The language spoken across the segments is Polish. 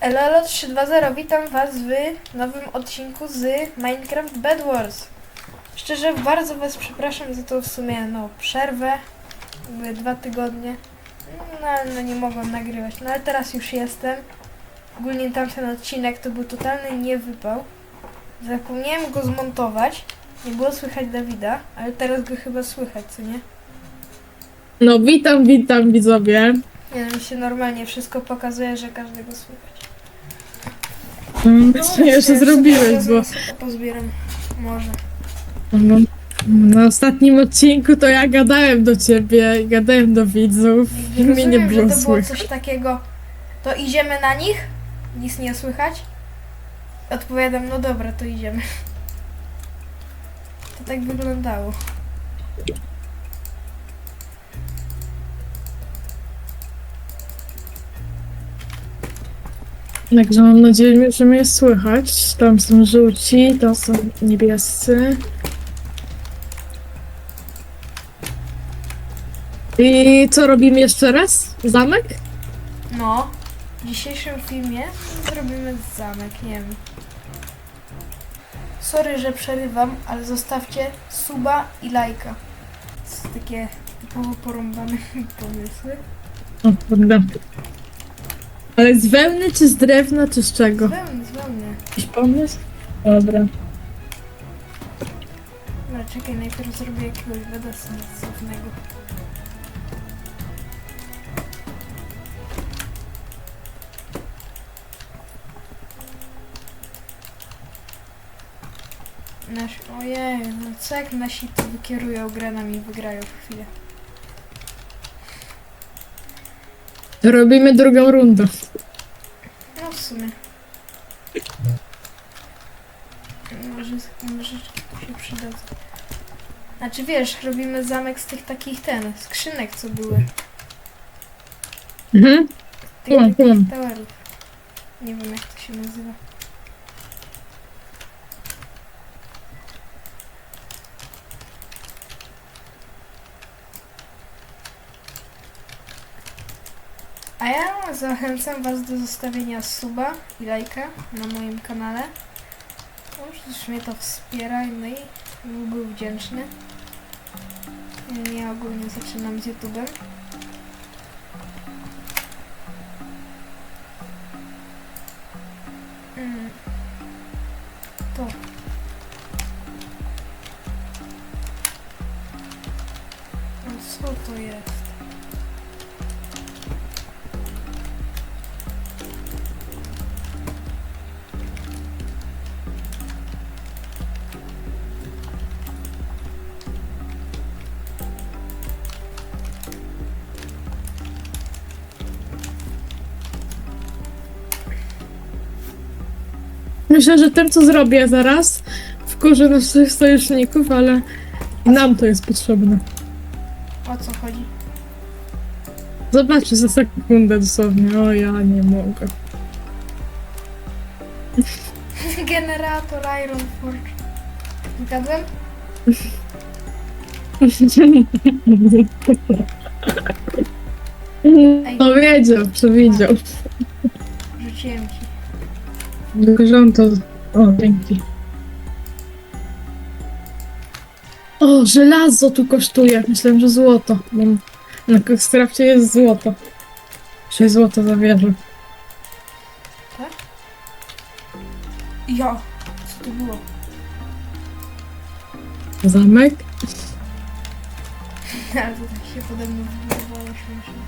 Elolo 320, witam was w nowym odcinku z Minecraft Bed Wars. Szczerze, bardzo was przepraszam za to w sumie, no, przerwę, były dwa tygodnie, no, ale no nie mogłam nagrywać, no ale teraz już jestem. Ogólnie tamten odcinek to był totalny niewypał. Zapomniałem go zmontować, nie było słychać Dawida, ale teraz go chyba słychać, co nie? No witam, witam widzowie. Nie no, mi się normalnie wszystko pokazuje, że każdego słychać. Mm, No, Jeszcze zrobiłeś, bo pozbieram. Może. no, na ostatnim odcinku to ja gadałem do ciebie, gadałem do widzów i mnie nie Rozumiem, było że to było słychać. coś takiego. To idziemy na nich? Nic nie słychać? Odpowiadam, no dobra, to idziemy. To tak wyglądało. Także mam nadzieję, że mnie słychać. Tam są żółci, tam są niebiescy. I co robimy jeszcze raz? Zamek? No, w dzisiejszym filmie zrobimy zamek, nie wiem. Sorry, że przerywam, ale zostawcie suba i lajka. To są takie typowo porąbane pomysły. O kurde. Ale z wełny, czy z drewna, czy z czego? Wełny, z wełny. Jakiś pomysł? Dobra. Dobra, czekaj, najpierw zrobię jakiegoś beda sensownego. Nasz, ojej, no co jak nasi to wykierują grę nami i wygrają w chwilę. To robimy drugą rundę. No w sumie. Może, może się przydadzą. Znaczy wiesz, robimy zamek z tych takich ten, skrzynek co były. Mhm. Tych Kumam, kumam. takich towerów. Nie wiem jak to się nazywa. Ja zachęcam Was do zostawienia suba i lajka na moim kanale. Już mnie to wspiera no i byłby wdzięczny. Ja ogólnie zaczynam z YouTube'em. Myślę, że tym, co zrobię zaraz, wkurzę naszych sojuszników, ale nam to jest potrzebne. O co chodzi? Zobaczę za sekundę dosłownie. O, ja nie mogę. Generator Iron Forge. Zgadłem? No wiedział, przewidział. Rzuciłem ci. Tylko, że on to... O, dzięki. O, żelazo tu kosztuje. Myślałem, że złoto. Bo na strafcie jest złoto. 6 złota za wieżę. Jo, co to było? Zamek? Ale to tak się pode mną wybudowało śmiesznie.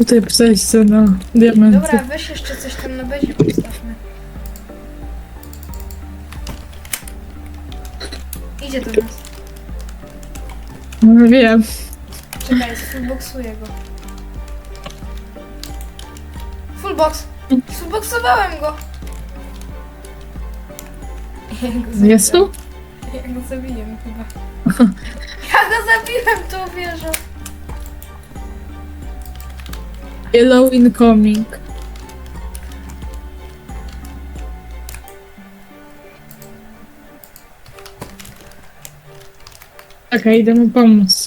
Tutaj przejście na diamenty. Dobra, weź jeszcze coś tam na bezie postawmy. Idzie do nas. No, wiem. Czekaj, fullboxuję go. Fullbox! Suboksowałem go! Ja go zabiłem. Jest tu? Ja go zabiłem chyba. Ja go zabiłem, to wierzę. Yellow incoming. Okej, idę mu pomóc.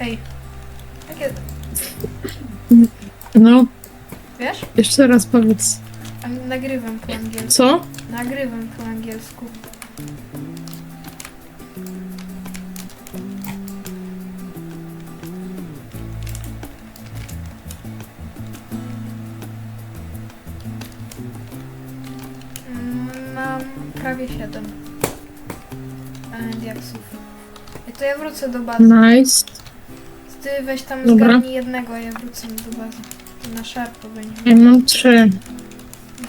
Ej, jakie, No, wiesz? jeszcze raz powiedz. A, Nagrywam po angielsku. Co? Nagrywam po angielsku. Mm, Mam prawie 7 diaksów. I to ja wrócę do bazy. Nice. Ty weź tam Dobra. zgarnij jednego, ja wrócę do bazy. Na szarpo będzie. Ja mam trzy.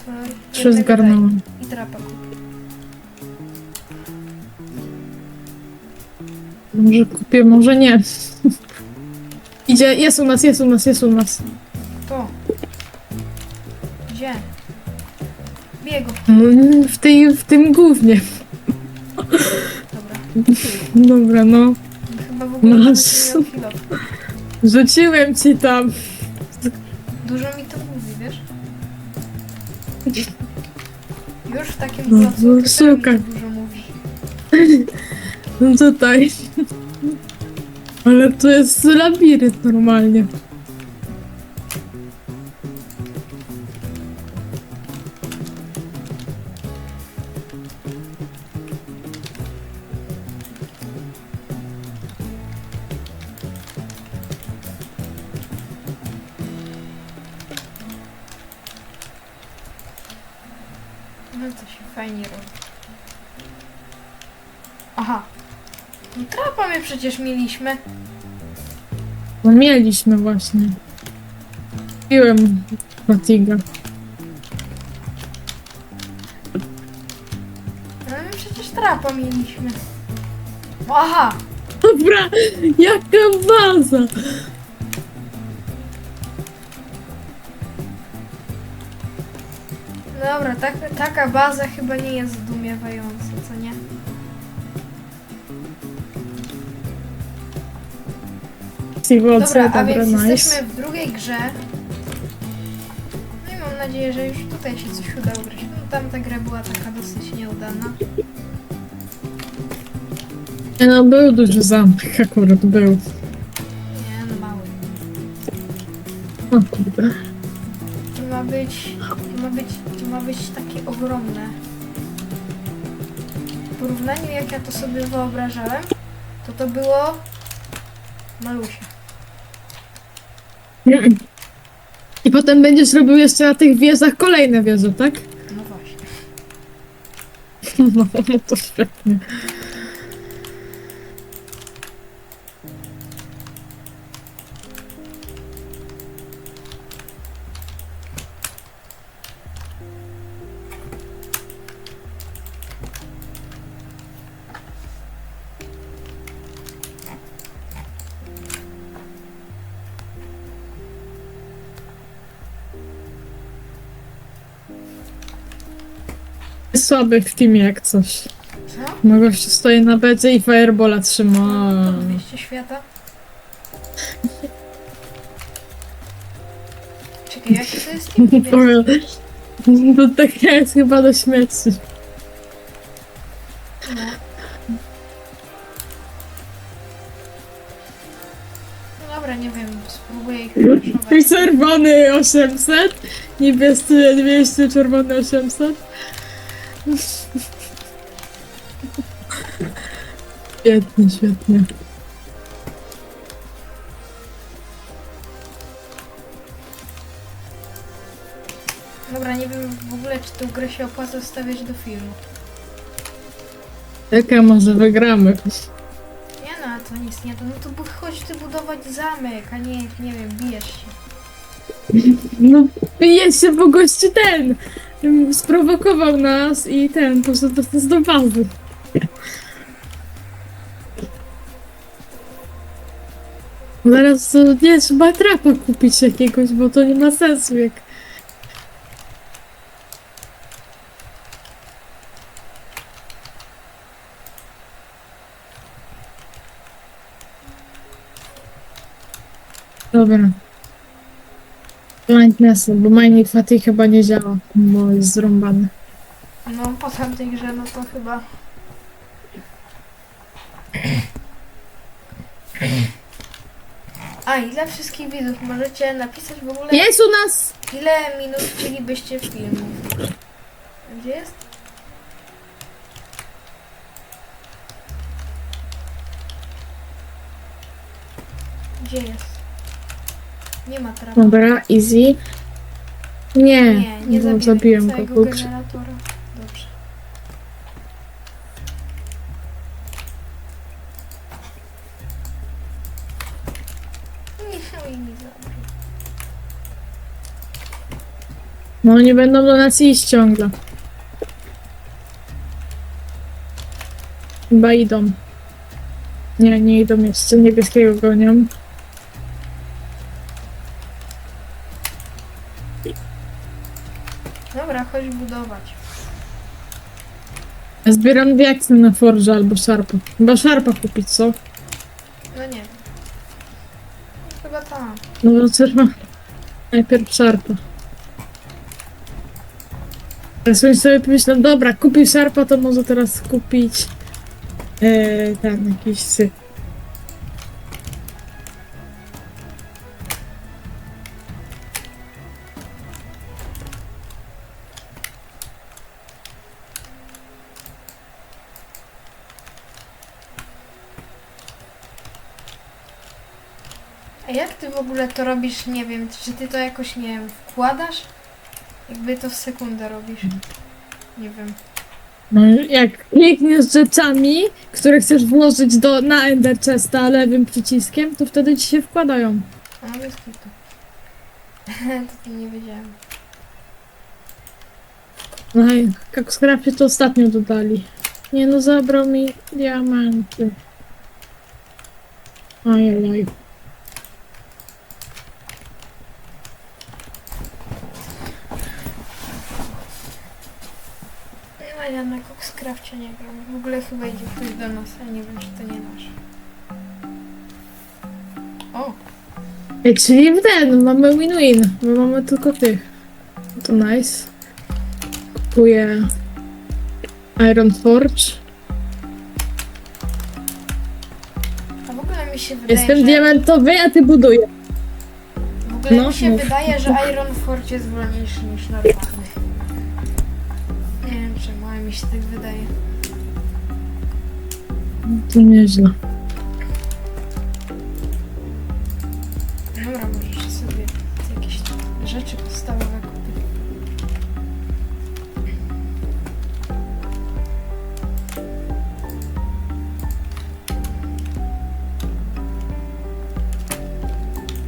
To Trzy jednego daj. zgarnąłem. I trapa kup. Może kupię, może nie. Idzie, jest u nas, jest u nas, jest u nas. To. Gdzie? Biegu. No, W, tej, w tym głównie. Dobra. Dobra, no. Chyba w ogóle miał kilo. Rzuciłem ci tam. Dużo mi to mówi, wiesz? Już w takim No, placu no, to dużo mówi. No tutaj. Ale to jest labirynt normalnie. No to się fajnie robi. Aha. No trapa my przecież mieliśmy. No mieliśmy właśnie. Piłem fatiga. No my przecież trapa mieliśmy. Aha! Dobra, jaka baza! Dobra, tak, taka baza chyba nie jest zdumiewająca, co nie? Dobra, a więc jesteśmy w drugiej grze. No i mam nadzieję, że już tutaj się coś uda ugrać. No tamta gra była taka dosyć nieudana. Nie, No był duży zamek, akurat był. Nie, no mały. O kurde. To ma być, być, to ma być takie ogromne. W porównaniu jak ja to sobie wyobrażałem, to to było malusie. I potem będziesz robił jeszcze na tych wieżach kolejne wieże, tak? No właśnie. No, no to świetnie. Słaby w teamie jak coś. Co? No gościu stoi na bedzie i firebola trzyma. To 200 świata. Czekaj, jaki to jest team niebieski? Powiem, To tak jest chyba do śmierci. No. No dobra, nie wiem, spróbuję ich czerwony 800, niebiescy 200, czerwony 800. Świetnie, świetnie. Dobra, nie wiem w ogóle, czy tę grę się opłaca wstawiać do filmu. Jaka może wygramy? Nie no, a to nic nie to. No to bu- chodź ty budować zamek, a nie, nie wiem, bijesz się. No, bije się, bo gościu ten sprowokował nas i ten poszedł do, do bazy. Zaraz to nie trzeba trapa kupić jakiegoś, bo to nie ma sensu jak. Dobra. Blind Nestle, bo Mining Fatigue chyba nie działa, bo jest zrąbany. No po tamtej grze, no to chyba... A i dla wszystkich widzów możecie napisać w ogóle Jest u nas! ile minut chcielibyście filmów. Gdzie jest? Gdzie jest? Nie ma trawy. Dobra, easy. Nie, Nie, nie bo zabiłem go. całego przy... generatora. Dobrze. Nie, nie zabił. No oni będą do nas iść ciągle. Chyba idą. Nie, nie idą jeszcze. Niebieskiego gonią. Dobra, chodź budować. Ja Zbieram diaksy na Forge albo Sharpa. Chyba Sharpa kupić, co? No nie. Chyba tam. No to trzeba najpierw. Teraz oni sobie pomyślą, dobra, kupił Sharpa, to może teraz kupić e, ten jakiś sy. A jak ty w ogóle to robisz? Nie wiem, czy ty to jakoś, nie wiem, wkładasz? Jakby to w sekundę robisz. Nie wiem. No jak klikniesz rzeczami, które chcesz włożyć do, na Ender Chesta lewym przyciskiem, to wtedy ci się wkładają. A bez kitu. to nie wiedziałem. No i jak skrapie to ostatnio dodali. Nie no, zabrał mi diamenty. Ojej. No ja na Coxcrafcie nie gram. W ogóle chyba idzie ktoś do nas, a nie wiem, czy to nie nasz. O, Ej, czyli w ten, mamy win-win, bo mamy tylko tych. To nice. Kupuję Iron Forge. a w ogóle mi się wydaje, Jestem że... diamentowy, a ty budujesz. W ogóle No, mi się mów. wydaje, że Iron Forge jest wolniejszy niż normalny. Ale mi się tak wydaje. To nieźle. Dobra, możesz sobie jakieś rzeczy podstawowe kupić.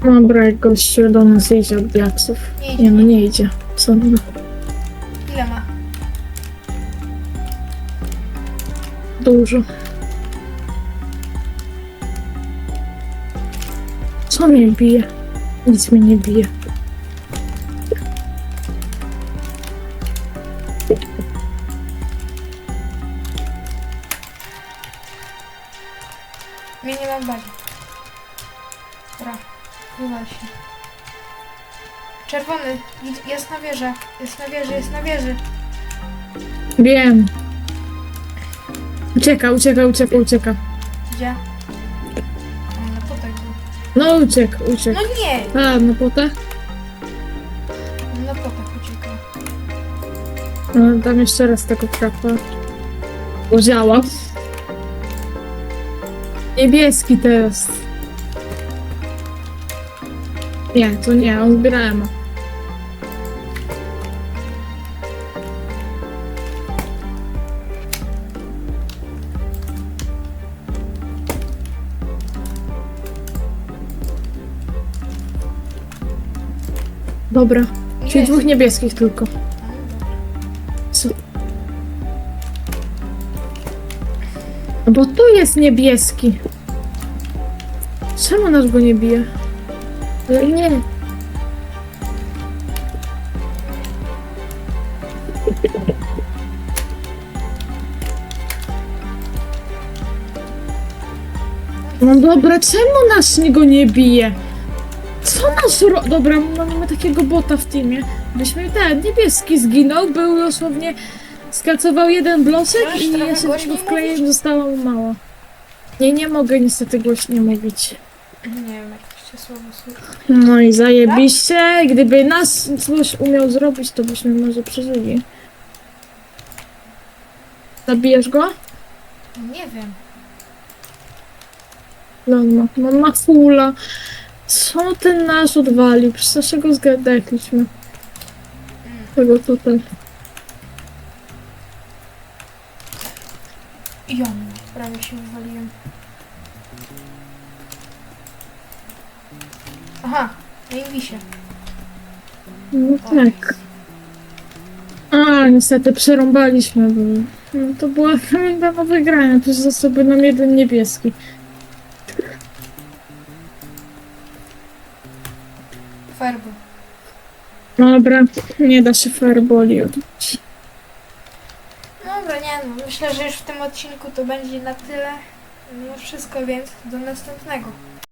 Dobra, jak gościu do nas idzie od diaksów. Nie no, nie idzie. Co? Dużo. Co mnie bije? Nic mnie nie bije. Mnie nie bazie. Dobra, wywal się. Czerwony, jest na wieży, jest na wieży, jest na wieży. Wiem. Ucieka, ucieka, ucieka, ucieka. Gdzie? O, na potek był. No uciekł, uciekł. No nie! A, na potę? Na potek uciekał. No, dam jeszcze raz tego krapa. Bo działa. Niebieski teraz. Nie, to nie, on zbierałem. Dobra, czyli dwóch niebieskich tylko. Co? No bo tu jest niebieski. Czemu nas go nie bije? Nie. No dobra, czemu nas go nie bije? Co nas ro... Dobra, mamy takiego bota w teamie. Byśmy ten niebieski zginął, był dosłownie skacował jeden blosek Możesz i trochę ja się głośniej tego wkleiłem, zostało mu mało. Nie, nie mogę niestety głośniej mówić. Nie wiem, jak się słowo słyszy. No i zajebiście. Gdyby nas coś umiał zrobić, to byśmy może przeżyli. Zabijesz go? Nie wiem. No, no, no ma fula. Co ten nasz odwalił? Przez naszego zgadaliśmy. Tego tutaj. Jon, prawie się wywaliłem. Aha, na Invisie. No tak. A, niestety przerąbaliśmy, bo no, to była do wygrania. Przecież zasoby nam jeden niebieski. Dobra, nie da się fireboli odbić. Dobra, nie no, myślę, że już w tym odcinku to będzie na tyle. No wszystko, więc do następnego.